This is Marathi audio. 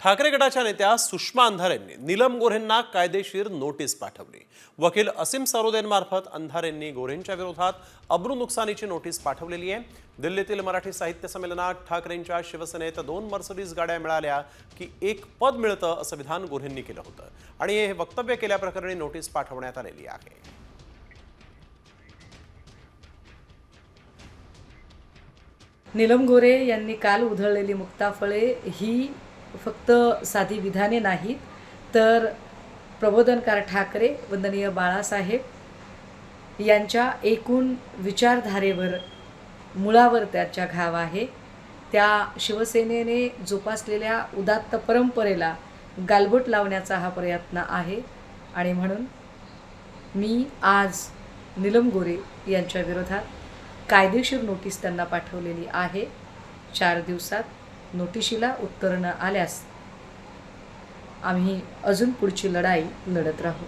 ठाकरे गटाच्या नेत्या सुषमा अंधारेंनी नीलम गोऱ्हेंना कायदेशीर नोटीस पाठवली. वकील असीम सरोदेंमार्फत अंधारेंनी गोऱ्हेंच्या विरोधात अब्रू नुकसानीची नोटीस पाठवलेली आहे. दिल्लीतील मराठी साहित्य संमेलनात ठाकरेंच्या शिवसेनेत दोन मर्सडीज गाड्या मिळाल्या की एक पद मिळतं असं विधान गोऱ्हेंनी केलं होतं. आणि हे वक्तव्य केल्याप्रकरणी नोटीस पाठवण्यात आलेली आहे. नीलम गोरे यांनी काल उधळलेली मुक्ताफळे ही फक्त साधी विधाने नाहीत तर प्रबोधनकार ठाकरे वंदनीय बाळासाहेब यांच्या एकूण विचारधारेवर मुळावर त्याच्या घाव आहे. त्या शिवसेनेने जोपासलेल्या उदात्त परंपरेला गालबोट लावण्याचा हा प्रयत्न आहे. आणि म्हणून मी आज निलम गोरे यांच्या विरोधात कायदेशीर नोटीस त्यांना पाठवलेली आहे. चार दिवसात नोटिशीला उत्तर न आल्यास आम्ही अजून पुढची लढाई लढत राहू.